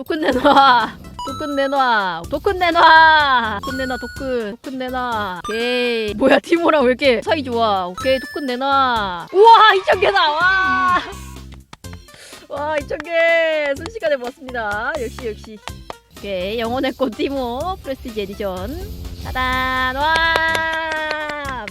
토큰 내놔. 토큰 내놔. 토큰 내놔. 토큰 내놔 토큰. 토큰 내놔. 오케이. 뭐야 티모랑 왜 이렇게 사이 좋아? 오케이 토큰 내놔. 우와 2,000개 나와. 와 2,000개. 순식간에 모았습니다. 역시 역시. 오케이 영혼의 꽃 티모 프레스티지 에디션. 짜잔 와.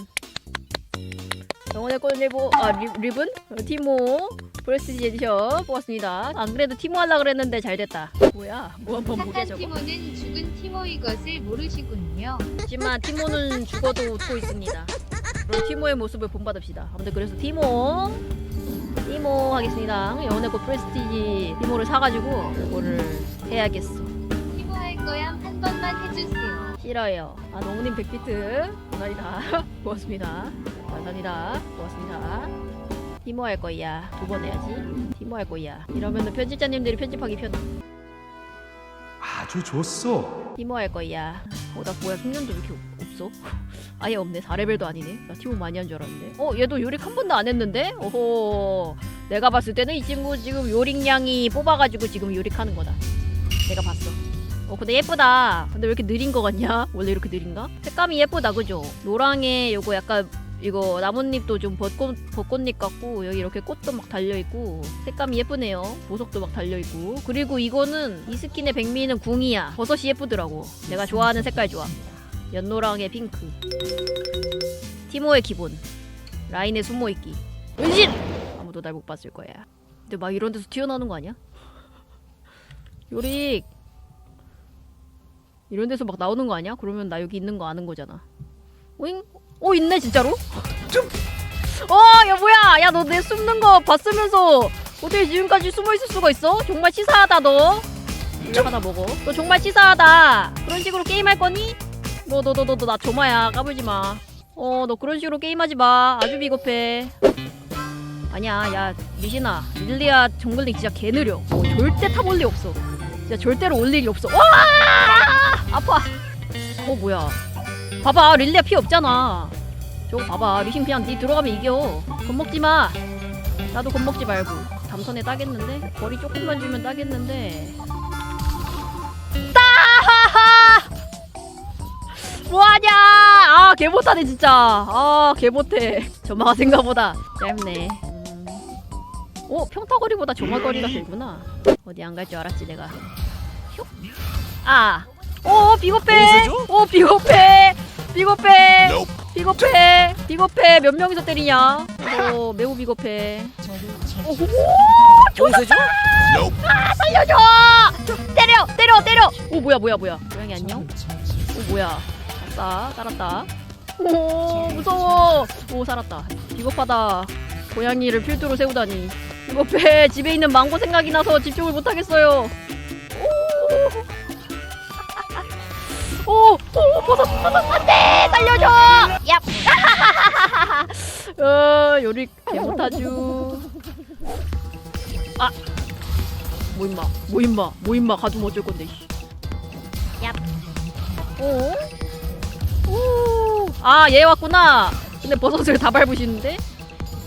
영혼의 꽃 리보 아 리, 리븐 어, 티모 프레스티지 에디션 뽑았습니다 안 그래도 티모 하려 그랬는데 잘 됐다 뭐야 뭐 한 번 보게 착한 저거 티모는 죽은 티모인 것을 모르시군요. 하지만 티모는 죽어도 웃고 있습니다 그럼 티모의 모습을 본받읍시다 아무튼 그래서 티모 티모 하겠습니다 영혼의 꽃 프레스티지 티모를 사가지고 이거를 해야겠어 티모 할 거야 한 번만 해주세요. 싫어요. 아 농님 100비트 감사합니다. 고맙습니다. 감사합니다. 고맙습니다. 티모 할 거야. 두 번 해야지. 티모 할 거야. 이러면은 편집자님들이 편집하기 편. 아주 좋소. 티모 할 거야. 어 나 뭐야 숙련도 왜 이렇게 없어? 아예 없네. 4레벨도 아니네. 나 티모 많이 한 줄 알았는데. 어 얘도 요릭 한 번도 안 했는데? 오호. 내가 봤을 때는 이 친구 지금 요릭량이 뽑아가지고 지금 요릭하는 거다. 내가 봤어. 어 근데 예쁘다. 근데 왜 이렇게 느린 거 같냐? 원래 이렇게 느린가? 색감이 예쁘다 그죠? 노랑에 요거 약간 이거 나뭇잎도 좀 벚꽃 벚꽃잎 같고 여기 이렇게 꽃도 막 달려 있고 색감이 예쁘네요. 보석도 막 달려 있고 그리고 이거는 이 스킨의 백미는 궁이야. 버섯이 예쁘더라고. 내가 좋아하는 색깔 좋아. 연노랑의 핑크. 티모의 기본. 라인의 숨어있기. 은신! 아무도 날 못 봤을 거야. 근데 막 이런 데서 튀어나오는 거 아니야? 요릭 이런 데서 막 나오는 거 아니야? 그러면 나 여기 있는 거 아는 거잖아. 오잉? 오 있네 진짜로? 어, 야 뭐야? 야 너 내 숨는 거 봤으면서 어떻게 지금까지 숨어 있을 수가 있어? 정말 치사하다 너. 이거 하나 먹어. 너 정말 치사하다. 그런 식으로 게임할 거니? 너너너 너 너 나 조마야 까불지 마. 어 너 그런 식으로 게임하지 마. 아주 비겁해. 아니야 야 미신아 릴리아 정글링 진짜 개 느려. 어, 절대 타볼 리 없어. 진짜 절대로 올 일이 없어. 와 아파. 어 뭐야? 봐봐 릴리아 피 없잖아. 저거 봐봐 리신 그냥 니 들어가면 이겨. 겁먹지 마. 나도 겁먹지 말고. 담선에 따겠는데 거리 조금만 주면 따겠는데. 따하하! 뭐하냐? 아 개못하네 진짜. 아 개못해. 점화가 생각보다 짧네. 음. 오 평타거리보다 점화거리가 길구나. 어디 안 갈 줄 알았지 내가. 슉. 아. 오 비겁해. 오 비겁해. 비겁해. 비겁해. 비겁해. 몇 명이서 때리냐? 오 매우 비겁해. 오, 용서줘? 아 살려줘! 저, 때려 때려 때려! 오 뭐야 뭐야 뭐야 고양이 안녕? 오 뭐야 아싸 살았다 오 무서워 오 살았다 비겁하다 고양이를 필두로 세우다니 비겁해 집에 있는 망고 생각이 나서 집중을 못하겠어요 오! 오! 오! 버섯 버섯 안 돼 살려줘! 얍! 어 요리 개 못하죠 아! 뭐 임마 뭐 임마 뭐 임마 가두면 어쩔 건데 씨. 얍 오? 오. 아, 얘 왔구나. 근데 버섯을 다 밟으시는데?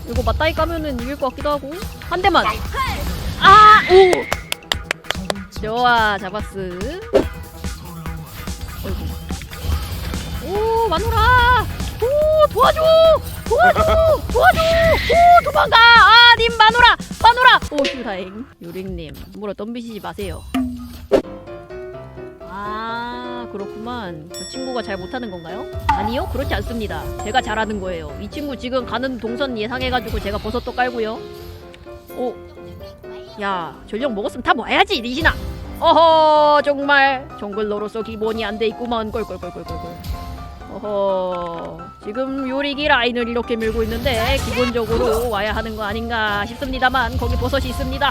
이거 맞다이 까면은 이길 것 같기도 하고. 한 대만. 아, 오. 좋아, 잡았스. 어이구. 오, 마누라. 오, 도와줘. 도와줘. 도와줘. 오, 도망가. 아, 님 마누라. 마누라. 오, 휴 다행. 요링님, 물어 덤비시지 마세요. 아 그렇구만 저 친구가 잘 못하는 건가요? 아니요 그렇지 않습니다 제가 잘하는 거예요 이 친구 지금 가는 동선 예상해가지고 제가 버섯도 깔고요 오. 야 전력 먹었으면 다 모아야지 리신아 어허 정말. 정글러로서 기본이 안 돼 있구만 꼴꼴꼴꼴꼴꼴 어허 지금 요리기 라인을 이렇게 밀고 있는데 기본적으로 와야 하는 거 아닌가 싶습니다만 거기 버섯이 있습니다.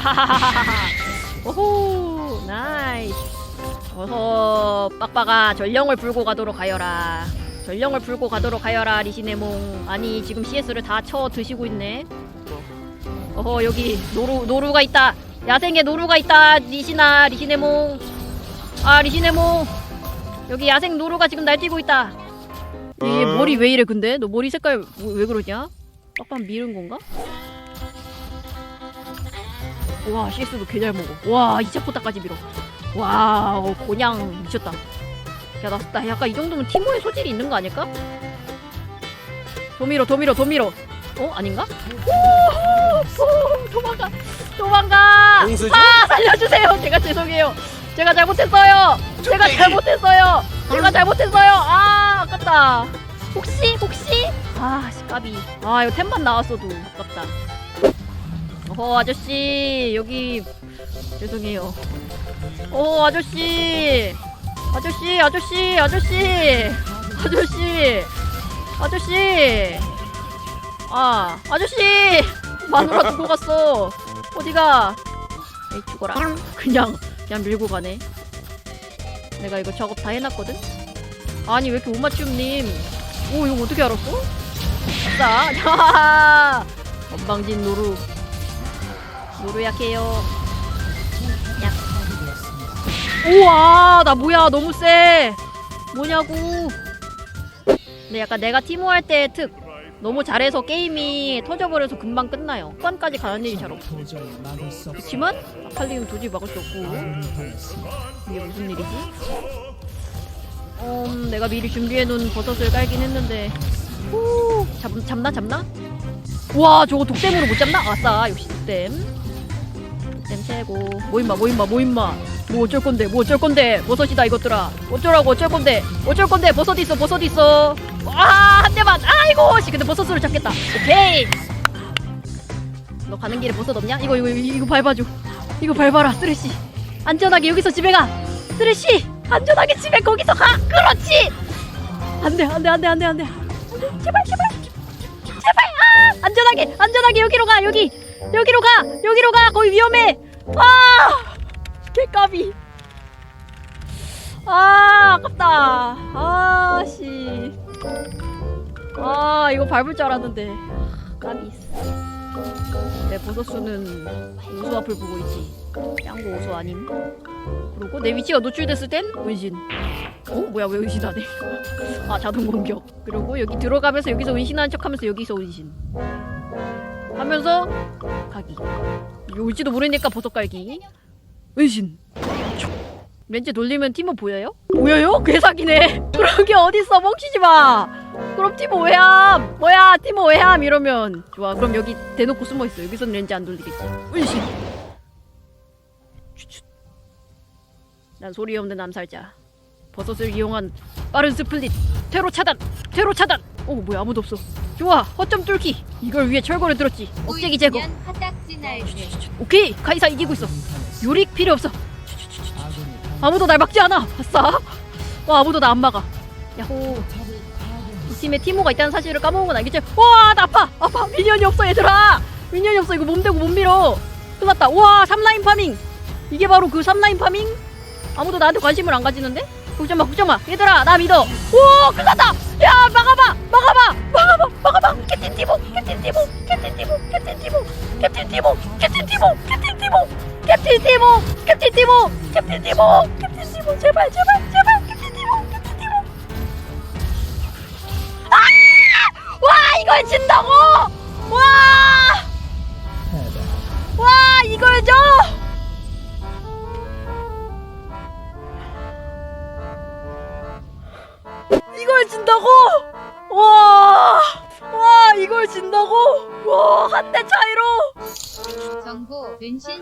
오호 나이스. 어서 빡빡아. 전령을 불고 가도록 하여라. 전령을 불고 가도록 하여라 리시네몽. 아니 지금 CS를 다 쳐 드시고 있네. 어허 여기 노루 노루가 있다 야생에 노루가 있다 리시나 리시네몽 아 리시네몽 여기 야생 노루가 지금 날뛰고 있다. 얘 머리 왜 이래 근데? 너 머리 색깔 왜, 왜 그러냐? 빡빡 미른 건가? 와 CS도 개 잘 먹어. 와 2차 포타까지 밀어. 와우 곤양 미쳤다. 야나 나 약간 이 정도면 티모의 소질이 있는 거 아닐까? 도미로 도미로 도미로 어? 아닌가? 오, 오 도망가 도망가! 공수죠? 아 살려주세요. 제가 죄송해요. 제가 잘못했어요. 제가 잘못했어요. 제가 잘못했어요. 아 아깝다. 혹시 혹시? 아 까비. 아 이거 템만 나왔어도 아깝다. 어 아저씨. 여기 죄송해요. 어 아저씨. 아저씨 아저씨 아저씨. 아저씨. 아저씨. 아 아저씨! 마누라 두고 갔어 어디가? 에이 죽어라. 그냥 그냥 밀고 가네. 내가 이거 작업 다 해놨거든? 아니 왜 이렇게 못 맞춤님? 오 이거 어떻게 알았어? 야 건방진 노루. 노루 약해요. 약. 우와 나 뭐야? 너무 세. 뭐냐고? 근데 약간 내가 티모 할때 특 너무 잘해서 게임이 터져버려서 금방 끝나요 후반까지 가는 일이 잘 없어 그렇지만 아칼리는 도저히 막을 수 없고 이게 무슨 일이지? 음, 내가 미리 준비해놓은 버섯을 깔긴 했는데 후, 잡, 잡나 잡나? 와 저거 독댐으로 못 잡나? 아싸 역시 독댐 최고. 뭐 임마 뭐 임마 뭐 임마. 뭐 어쩔 건데 뭐 어쩔 건데. 버섯이다 이것들아. 어쩌라고 어쩔 건데. 어쩔 건데 버섯 있어 버섯 있어. 아한 대만. 아이고 씨. 근데 버섯으로 잡겠다. 오케이. 너 가는 길에 버섯 없냐? 이거 이거 이거, 이거 밟아줘. 이거 밟아라 쓰레쉬. 안전하게 여기서 집에 가. 쓰레쉬 안전하게 집에 거기서 가. 그렇지. 안돼 안돼 안돼 안돼. 안돼. 제발 제발. 제발. 아 안전하게 안전하게 여기로 가 여기 여기로 가! 여기로 가! 거기 위험해! 아! 개까비. 아 아깝다. 아 씨. 아 이거 밟을 줄 알았는데. 까비. 내 버섯수는 우수 앞을 보고 있지. 짱구 우수 아님? 그리고 내 위치가 노출됐을 땐 은신. 어? 뭐야 왜 은신하네? 아 자동 공격. 그리고 여기 들어가면서 여기서 은신하는 척 하면서 여기서 은신 하면서 가기. 올지도 모르니까 버섯 깔기. 은신. 렌즈 돌리면 티모 보여요? 보여요? 괴사기네. 그런 게 어딨어. 멍치지 마. 그럼 티모 왜함? 뭐야 티모 왜함? 이러면. 좋아 그럼 여기 대놓고 숨어 있어. 여기선 렌즈 안 돌리겠지. 은신. 난 소리 없는 암살자. 버섯을 이용한 빠른 스플릿. 퇴로 차단. 퇴로 차단. 오 뭐야 아무도 없어 좋아 허점 뚫기. 이걸 위해 철거를 들었지. 억제기 제거. 보이면 화딱지 날개. 오케이 카이사 이기고 있어. 요릭 필요 없어. 아무도 날 막지 않아. 아싸 와 아무도 나 안 막아. 야호. 이 팀에 티모가 있다는 사실을 까먹은 건 알겠지? 와나 아파. 아파. 미니언이 없어 얘들아. 미니언이 없어. 이거 몸 대고 못 밀어. 큰일 났다. 우와 3라인 파밍. 이게 바로 그 3라인 파밍? 아무도 나한테 관심을 안 가지는데? 걱정마 걱정마. 얘들아 나 믿어. 오 큰일 났다 야 막아봐 막아봐 막아봐 막아봐 캡틴 티모 캡틴 티모 캡틴 티모 캡틴 티모 캡틴 티모 캡틴 티모 캡틴 티모 캡틴 티모 캡틴 티모 캡틴 티모 캡틴 티모 제발 제발 제발 캡틴 티모 캡틴 티모 아! 와 이걸 진다고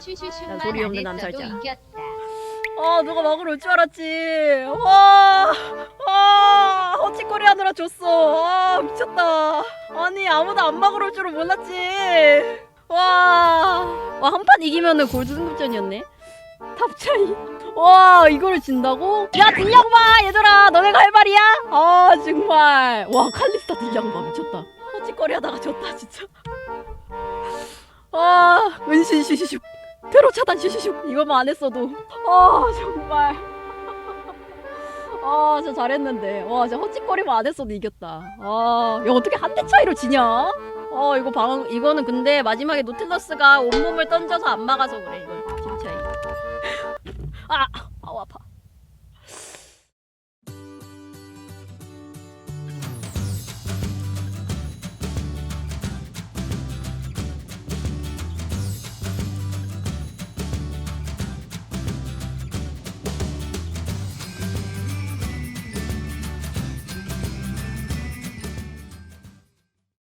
슈슈슈만 난 소리 없는 안 했어도 남살자. 이겼다. 아 누가 막으러 올 줄 알았지. 와, 와 허치거리 하느라 졌어. 아 미쳤다. 아니 아무도 안 막으러 올 줄은 몰랐지. 와와 한 판 이기면은 골드 승급전이었네. 탑 차이. 와 이거를 진다고? 야 딜량봐 얘들아. 너네가 할 말이야? 아 정말. 와 칼리스타 딜량봐. 미쳤다. 허치거리 하다가 졌다 진짜. 아 은신 슈슈슉 테러 차단 슈슈슉 이거만 안 했어도. 아 정말. 아 진짜 잘했는데. 와 진짜 헛짓거리만 안 했어도 이겼다. 아야 어떻게 한 대 차이로 지냐? 아 이거 방 이거는 근데 마지막에 노틸러스가 온몸을 던져서 안 막아서 그래 이건 팀 차이. 아